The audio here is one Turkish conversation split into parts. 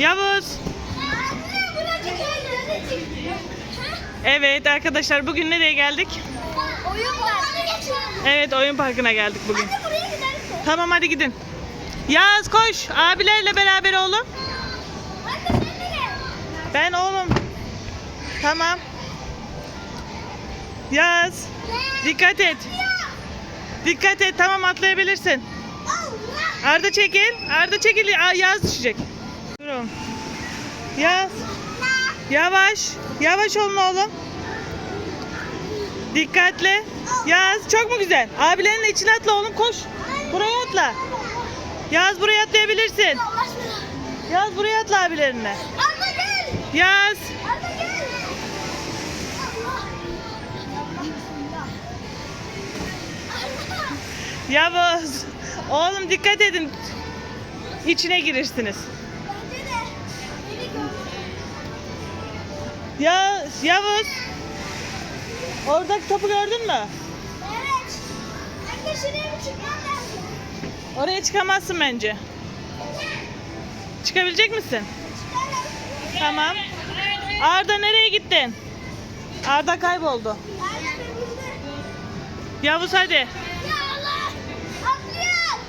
Yavuz. Evet arkadaşlar bugün nereye geldik? Oyun. Evet oyun parkına geldik bugün. Tamam hadi gidin. Yaz koş. Abilerle beraber oğlum. Ben oğlum. Tamam. Yaz. Dikkat et. Dikkat et. Tamam atlayabilirsin. Arda çekil. Arda çekil. Yaz düşecek. Durun. Yaz. Yavaş. Yavaş olun oğlum. Dikkatli. Yaz. Çok mu güzel? Abilerinin içine atla oğlum koş. Buraya atla. Yaz buraya atlayabilirsin. Yaz buraya atla abilerine. Yaz. Yavuz. Oğlum dikkat edin. İçine girirsiniz. Ya Yavuz. Oradaki topu gördün mü? Evet. Anne şuraya bir çıkmam lazım. Oraya çıkamazsın bence. Çıkabilecek misin? Çıkarım. Tamam. Arda nereye gittin? Arda kayboldu. Arda beni buldu. Yavuz hadi. Ya Allah. Atlıyor.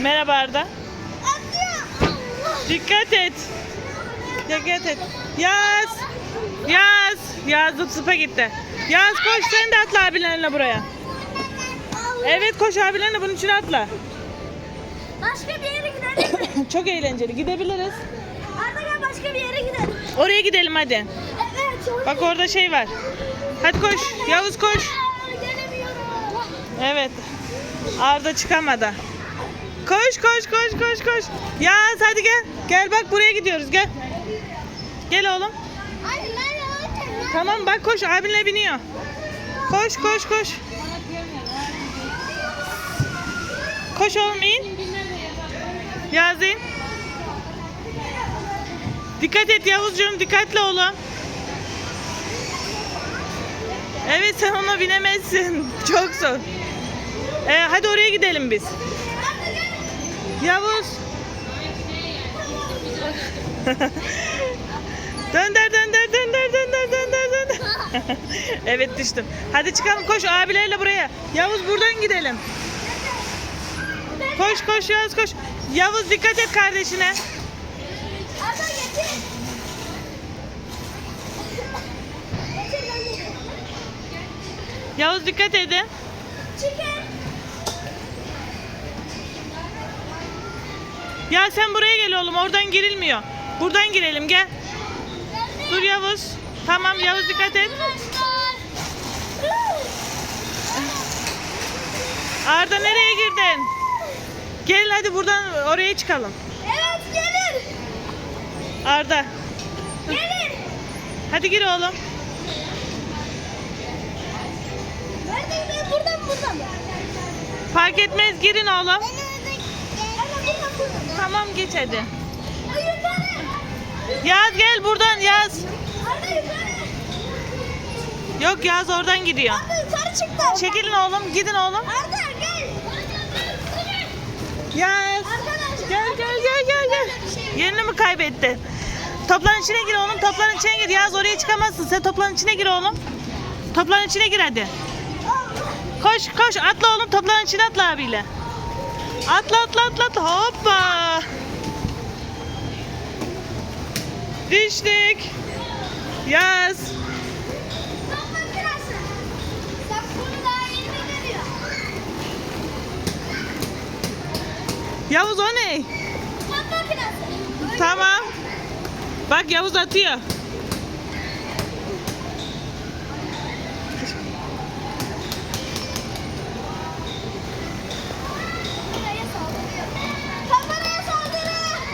Merhaba Arda. Atlıyor. Allah. Dikkat et. Dikkat et. Yaz. Yaz. Yaz zıp zıpa gitti. Yaz koş sen de atla abilerine buraya. Evet koş abilerine bunun için atla. Başka bir yere gidelim mi? Çok eğlenceli. Gidebiliriz. Arda gel başka bir yere gidelim. Oraya gidelim hadi. Evet. oraya Bak orada şey var. Hadi koş. Yavuz koş. Aa. Evet. Arda çıkamadı. Koş koş koş koş koş. Yaz hadi gel. Gel bak buraya gidiyoruz gel. Gel oğlum. Tamam bak koş abinle biniyor. Koş koş koş. Koş oğlum in. Yaz in. Dikkat et Yavuzcuğum dikkatli oğlum. Evet sen ona binemezsin. Çok zor. Ee, hadi oraya gidelim biz. Yavuz. dönder dönder dönder dönder. evet düştüm. Hadi çıkalım koş abilerle buraya. Yavuz buradan gidelim. Koş koş Yavuz koş. Yavuz dikkat et kardeşine. Yavuz dikkat edin. Ya sen buraya gel oğlum oradan girilmiyor. Buradan girelim gel. Dur Yavuz. Tamam Yavuz dikkat et. Arda nereye girdin? Gelin hadi buradan oraya çıkalım. Evet gelin. Arda. Gelin. Hadi gir oğlum. Nereden gidelim? Buradan buradan? Fark etmez girin oğlum. Ben. Tamam geç hadi. Yaz gel buradan yaz. Yok yaz oradan gidiyor. Arda yukarı çıktı. Çekilin oğlum gidin oğlum. Arda gel. Yaz. Gel gel gel gel gel. Yerini mi kaybettin? Topların içine gir oğlum. Topların içine gir. Yaz oraya çıkamazsın. Sen topların içine gir oğlum. Topların içine gir hadi. Koş koş atla oğlum. Topların içine atla abiyle. Atla atla atla atla. Hoppa. Düştük. Yaz. Yavuz o ne? Tamam. Bak Yavuz atıyor.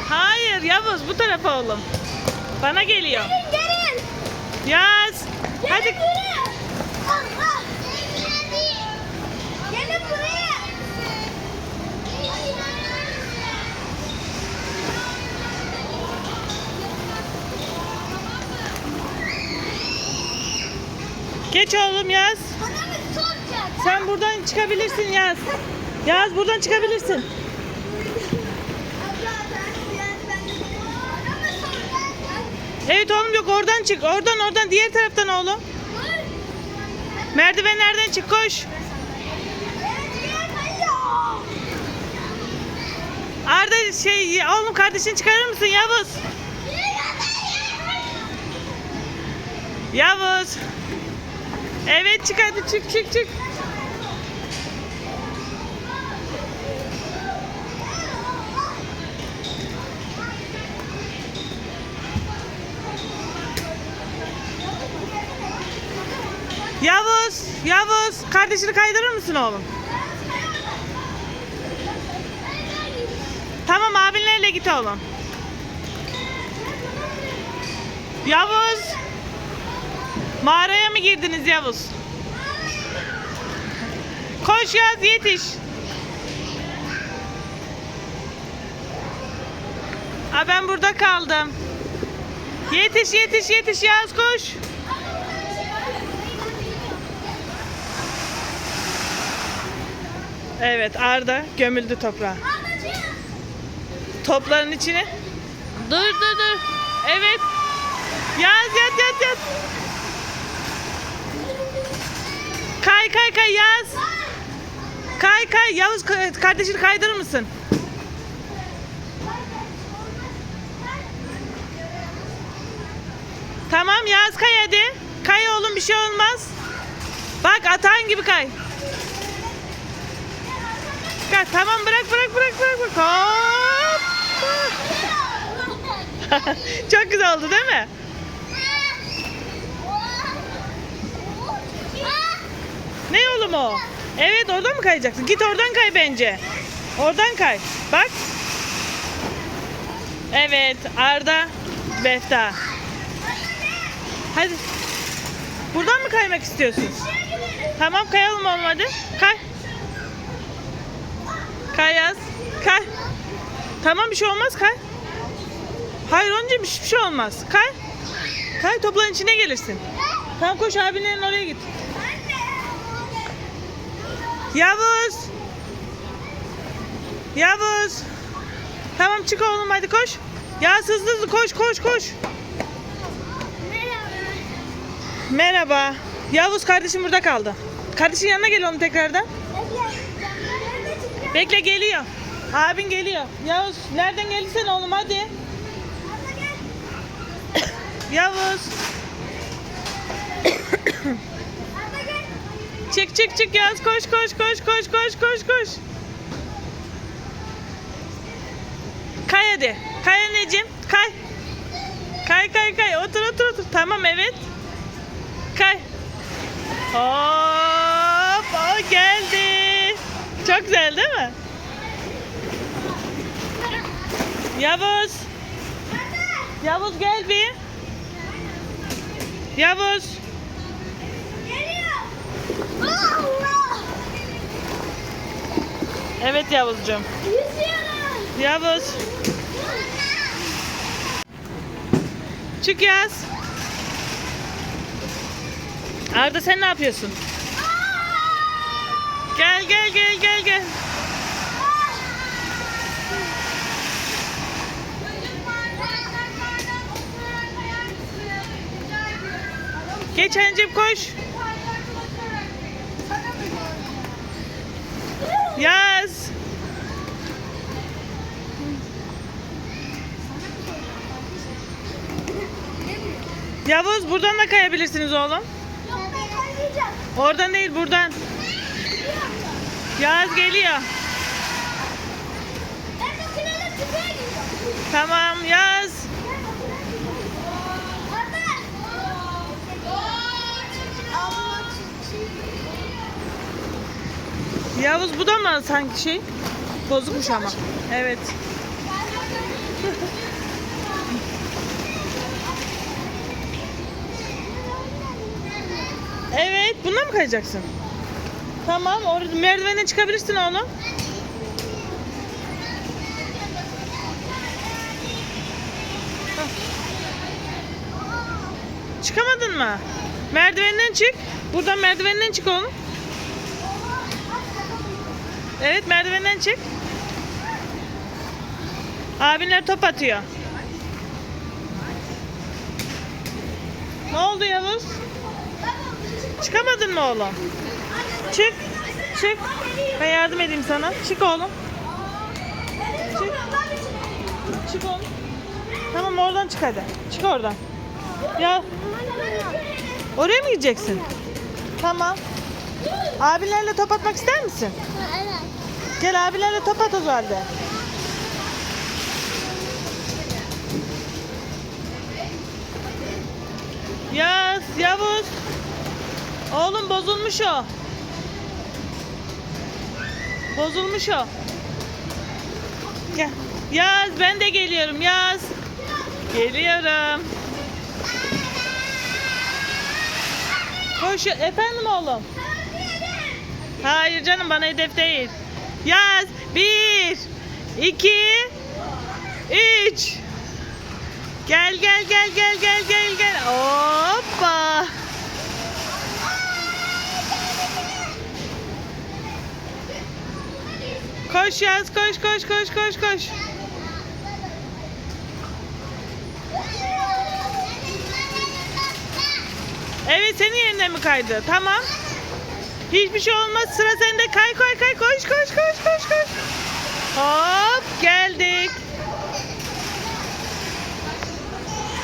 Hayır Yavuz bu tarafa oğlum. Bana geliyor. Gelin gelin. Yaz. Hadi. buraya. Geç oğlum Yaz. Sen buradan çıkabilirsin Yaz. Yaz buradan çıkabilirsin. Abla ben uyandı ben de. Bana mı Evet oğlum yok oradan çık. Oradan oradan diğer taraftan oğlum. Merdivenlerden çık koş. Arda şey oğlum kardeşini çıkarır mısın Yavuz? Yavuz. Evet çık hadi çık çık çık. Yavuz, Yavuz kardeşini kaydırır mısın oğlum? Tamam abinlerle git oğlum. Yavuz. Mağaraya mı girdiniz Yavuz? Koş Yaz yetiş. Aa, ben burada kaldım. Yetiş yetiş yetiş Yaz koş. Evet Arda gömüldü toprağa. Topların içine. Dur dur dur. Evet. Yaz yat yat yat. Kay kay kay yaz. Kay kay Yavuz ka- kardeşini kaydırır mısın? Tamam yaz kay hadi. Kay oğlum bir şey olmaz. Bak atan gibi kay. Kay tamam bırak bırak bırak bırak. bırak. Hop. Çok güzel oldu değil mi? Ne oğlum o? Evet oradan mı kayacaksın? Git oradan kay bence. Oradan kay. Bak. Evet Arda Befta. Hadi. Buradan mı kaymak istiyorsun? Tamam kayalım oğlum hadi. Kay. Kay yaz. Kay. Tamam bir şey olmaz kay. Hayır önce bir bir şey olmaz. Kay. Kay topların içine gelirsin. Tamam koş abinlerin oraya git. Yavuz. Yavuz. Tamam çık oğlum hadi koş. Ya hızlı hızlı koş koş koş. Merhaba. Yavuz kardeşim burada kaldı. Kardeşin yanına gel oğlum tekrardan. Bekle geliyor. Abin geliyor. Yavuz nereden geldiysen oğlum hadi. Yavuz. Çık çık çık Yavuz koş koş koş koş koş koş koş. Kay hadi. Kay anneciğim. Kay. Kay kay kay. Otur otur otur. Tamam evet. Kay. Hop. O geldi. Çok güzel değil mi? Yavuz. Yavuz gel bir. Yavuz. Evet Yavuzcuğum. Yavuz. Çık yaz. Arda sen ne yapıyorsun? Gel gel gel gel gel. Geç anneciğim koş. Yaz. Yavuz buradan da kayabilirsiniz oğlum. Oradan değil buradan. Yaz geliyor. Tamam yaz. Yavuz bu da mı sanki şey? Bozukmuş ama. Evet. Evet, bununla mı kayacaksın? Tamam, orada merdivenden çıkabilirsin oğlum. Çıkamadın mı? Merdivenden çık. Buradan merdivenden çık oğlum. Evet, merdivenden çık. Abinler top atıyor. Ne oldu Yavuz? Çıkamadın mı oğlum? Çık. Çık. Ben yardım edeyim sana. Çık oğlum. Çık. Çık oğlum. Tamam oradan çık hadi. Çık oradan. Ya oraya mı gideceksin? Tamam. Abilerle top atmak ister misin? Evet. Gel abilerle top at o halde. Yaz, Yavuz. Oğlum bozulmuş o. Bozulmuş o. Gel. Yaz ben de geliyorum Yaz. Geliyorum. Koş efendim oğlum. Hayır canım bana hedef değil. Yaz. Bir, iki, üç. Gel gel gel gel gel gel gel. Hoppa. Koş Yaz koş koş koş koş koş. Evet senin yerine mi kaydı? Tamam. Hiçbir şey olmaz. Sıra sende. Kay kay kay. Koş koş koş koş koş. Hop geldik.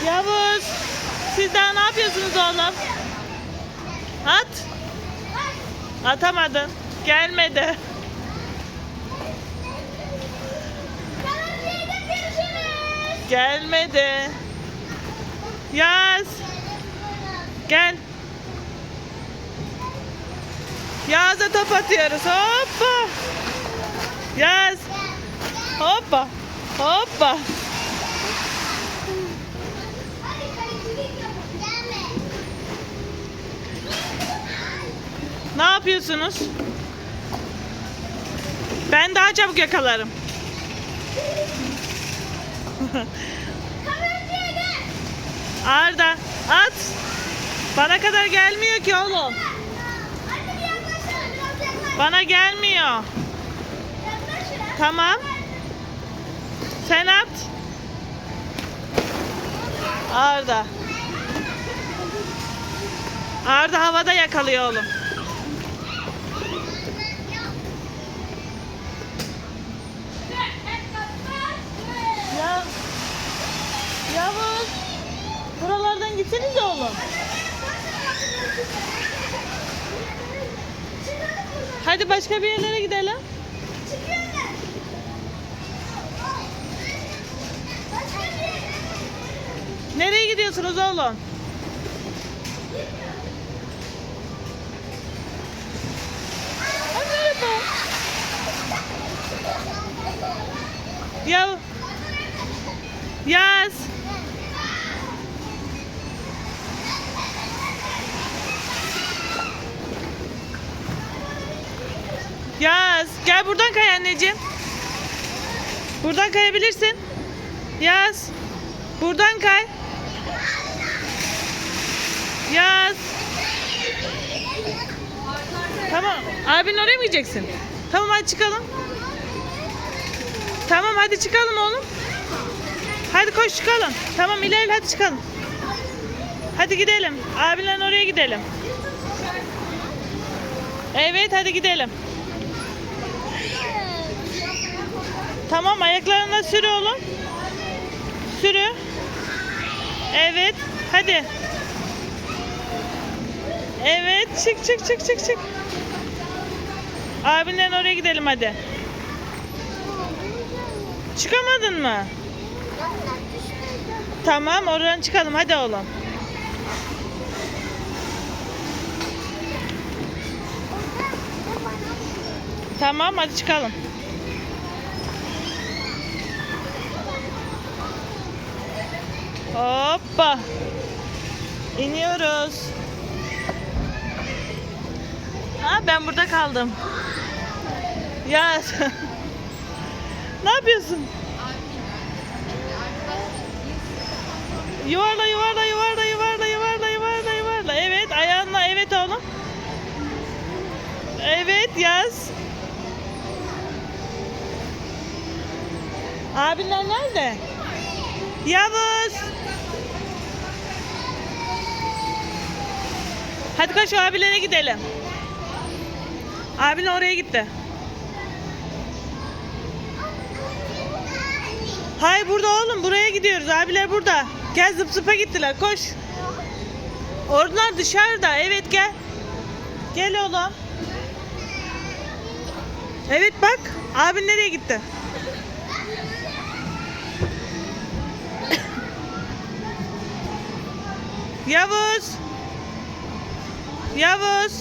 Yavuz. Siz daha ne yapıyorsunuz oğlum? At. Atamadın. Gelmedi. Gelmedi. Yaz. Gel. Yaz'a top atıyoruz. Hoppa. Yaz. Hoppa. Hoppa. Ne yapıyorsunuz? Ben daha çabuk yakalarım. Arda at. Bana kadar gelmiyor ki oğlum. Bana gelmiyor. Tamam. Sen at. Arda. Arda havada yakalıyor oğlum. Yavuz. Buralardan gitsenize oğlum. Hadi başka bir yerlere gidelim. Nereye gidiyorsunuz oğlum? Ay, Merhaba. Yaz. Gel buradan kay anneciğim. Buradan kayabilirsin. Yaz. Buradan kay. Yaz. Tamam. Abin oraya mı gideceksin? Tamam hadi çıkalım. Tamam hadi çıkalım oğlum. Hadi koş çıkalım. Tamam ilerle hadi çıkalım. Hadi gidelim. Abilerin oraya gidelim. Evet hadi gidelim. Tamam ayaklarına sürü oğlum. Sürü. Evet. Hadi. Evet çık çık çık çık çık. Abinlerin oraya gidelim hadi. Çıkamadın mı? Tamam oradan çıkalım hadi oğlum. Tamam hadi çıkalım. Hoppa. İniyoruz. Ha ben burada kaldım. Ya ne yapıyorsun? Yuvarla yuvarla yuvarla yuvarla yuvarla yuvarla yuvarla. Evet ayağınla evet oğlum. Evet yaz. Abinler nerede? Yavuz. Hadi koş abilere gidelim. Abin oraya gitti. Hayır burada oğlum buraya gidiyoruz. Abiler burada. Gel zıp zıpa gittiler koş. Onlar dışarıda. Evet gel. Gel oğlum. Evet bak. Abin nereye gitti? Yavuz. Yavuz.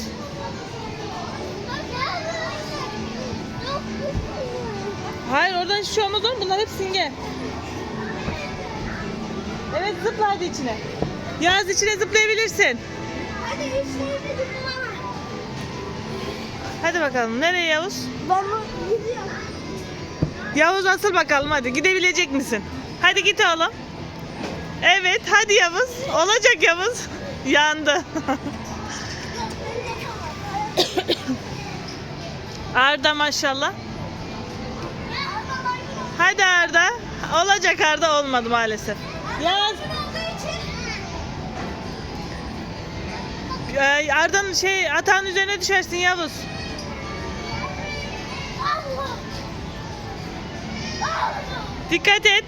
Hayır oradan hiçbir şey olmaz oğlum. Bunlar hep singe. Evet zıpla hadi içine. Yaz içine zıplayabilirsin. Hadi ama. Hadi bakalım. Nereye Yavuz? Ben gidiyorum. Yavuz asıl bakalım hadi. Gidebilecek misin? Hadi git oğlum. Evet hadi Yavuz. Olacak Yavuz. Yandı. Arda maşallah. Hadi Arda. Olacak Arda olmadı maalesef. Yaz. Ee, Arda'nın şey atağın üzerine düşersin Yavuz. Dikkat et.